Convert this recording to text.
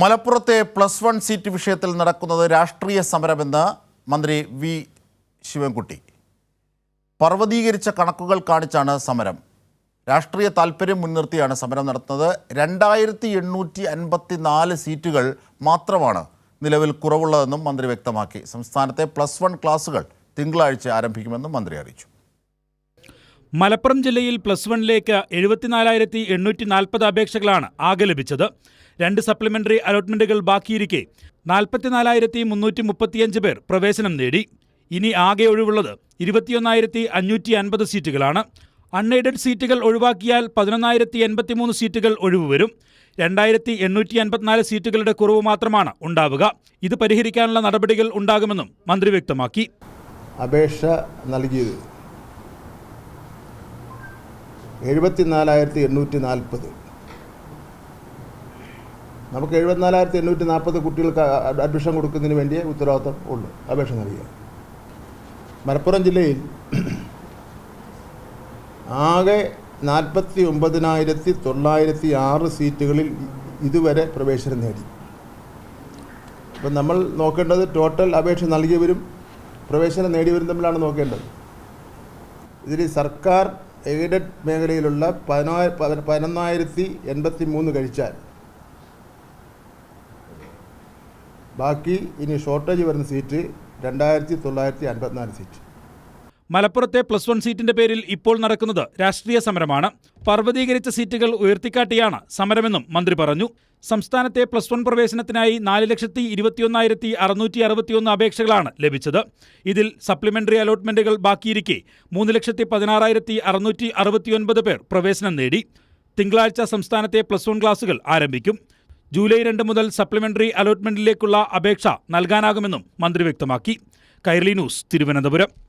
മലപ്പുറത്തെ plus one seat വിഷയത്തിൽ നടക്കുന്നത് രാഷ്ട്രീയ സമരമെന്ന് മന്ത്രി വി ശിവൻകുട്ടി. പർവതീകരിച്ച കണക്കുകൾ കാണിച്ചാണ് സമരം. രാഷ്ട്രീയ താൽപ്പര്യം മുൻനിർത്തിയാണ് സമരം നടത്തുന്നത്. രണ്ടായിരത്തി എണ്ണൂറ്റി അൻപത്തി നാല് സീറ്റുകൾ മാത്രമാണ് നിലവിൽ കുറവുള്ളതെന്നും മന്ത്രി വ്യക്തമാക്കി. സംസ്ഥാനത്തെ പ്ലസ് വൺ ക്ലാസുകൾ തിങ്കളാഴ്ച ആരംഭിക്കുമെന്നും മന്ത്രി അറിയിച്ചു. മലപ്പുറം ജില്ലയിൽ പ്ലസ് വണ്ണിലേക്ക് എഴുപത്തിനാലായിരത്തി എണ്ണൂറ്റി നാൽപ്പത് അപേക്ഷകളാണ് ആകെ ലഭിച്ചത്. രണ്ട് സപ്ലിമെന്ററി അലോട്ട്മെന്റുകൾ ബാക്കിയിരിക്കെ നാൽപ്പത്തിനാലായിരത്തി മുന്നൂറ്റി മുപ്പത്തിയഞ്ച് പേർ പ്രവേശനം നേടി. ഇനി ആകെ ഒഴിവുള്ളത് ഇരുപത്തിയൊന്നായിരത്തി അഞ്ഞൂറ്റി അൻപത് സീറ്റുകളാണ്. അൺഎയ്ഡഡ് സീറ്റുകൾ ഒഴിവാക്കിയാൽ പതിനൊന്നായിരത്തി എൺപത്തിമൂന്ന് സീറ്റുകൾ ഒഴിവ് വരും. രണ്ടായിരത്തി എണ്ണൂറ്റി അൻപത്തിനാല് സീറ്റുകളുടെ കുറവ് മാത്രമാണ് ഉണ്ടാവുക. ഇത് പരിഹരിക്കാനുള്ള നടപടികൾ ഉണ്ടാകുമെന്നും മന്ത്രി വ്യക്തമാക്കി. അപേക്ഷ നൽകിയത് എഴുപത്തിനാലായിരത്തി എണ്ണൂറ്റി നാൽപ്പത് നമുക്ക് എഴുപത്തിനാലായിരത്തി എണ്ണൂറ്റി നാൽപ്പത് കുട്ടികൾക്ക് അഡ്മിഷൻ കൊടുക്കുന്നതിന് വേണ്ടിയേ ഉത്തരവാദിത്തം ഉള്ളൂ. അപേക്ഷ നൽകിയ മലപ്പുറം ജില്ലയിൽ ആകെ നാൽപ്പത്തി ഒമ്പതിനായിരത്തി തൊള്ളായിരത്തി ആറ് സീറ്റുകളിൽ ഇതുവരെ പ്രവേശനം നേടി. അപ്പം നമ്മൾ നോക്കേണ്ടത് ടോട്ടൽ അപേക്ഷ നൽകിയവരും പ്രവേശനം നേടിയവരും തമ്മിലാണ് നോക്കേണ്ടത്. ഇതിൽ സർക്കാർ എയ്ഡഡ് മേഖലയിലുള്ള പതിനായിര പതി- പതിനൊന്നായിരത്തി എൺപത്തി മൂന്ന് കഴിച്ചാൽ. ബാക്കി ഇനി ഷോർട്ടേജ് വരുന്ന സീറ്റ് രണ്ടായിരത്തി തൊള്ളായിരത്തി അൻപത്തിനാല് സീറ്റ്. മലപ്പുറത്തെ പ്ലസ് വൺ സീറ്റിന്റെ പേരിൽ ഇപ്പോൾ നടക്കുന്നത് രാഷ്ട്രീയ സമരമാണ്. പർവതീകരിച്ച സീറ്റുകൾ ഉയർത്തിക്കാട്ടിയാണ് സമരമെന്നും മന്ത്രി പറഞ്ഞു. സംസ്ഥാനത്തെ പ്ലസ് വൺ പ്രവേശനത്തിനായി നാല് ലക്ഷത്തി ഇരുപത്തിയൊന്നായിരത്തി അറുന്നൂറ്റി അറുപത്തിയൊന്ന് അപേക്ഷകളാണ് ലഭിച്ചത്. ഇതിൽ സപ്ലിമെന്ററി അലോട്ട്മെന്റുകൾ ബാക്കിയിരിക്കെ മൂന്ന് ലക്ഷത്തി പതിനാറായിരത്തി അറുന്നൂറ്റി അറുപത്തിയൊൻപത് പേർ പ്രവേശനം നേടി. തിങ്കളാഴ്ച സംസ്ഥാനത്തെ പ്ലസ് വൺ ക്ലാസുകൾ ആരംഭിക്കും. ജൂലൈ രണ്ട് മുതൽ സപ്ലിമെന്ററി അലോട്ട്മെന്റിലേക്കുള്ള അപേക്ഷ നൽകാനാകുമെന്നും മന്ത്രി വ്യക്തമാക്കി. കൈർലി ന്യൂസ് തിരുവനന്തപുരം.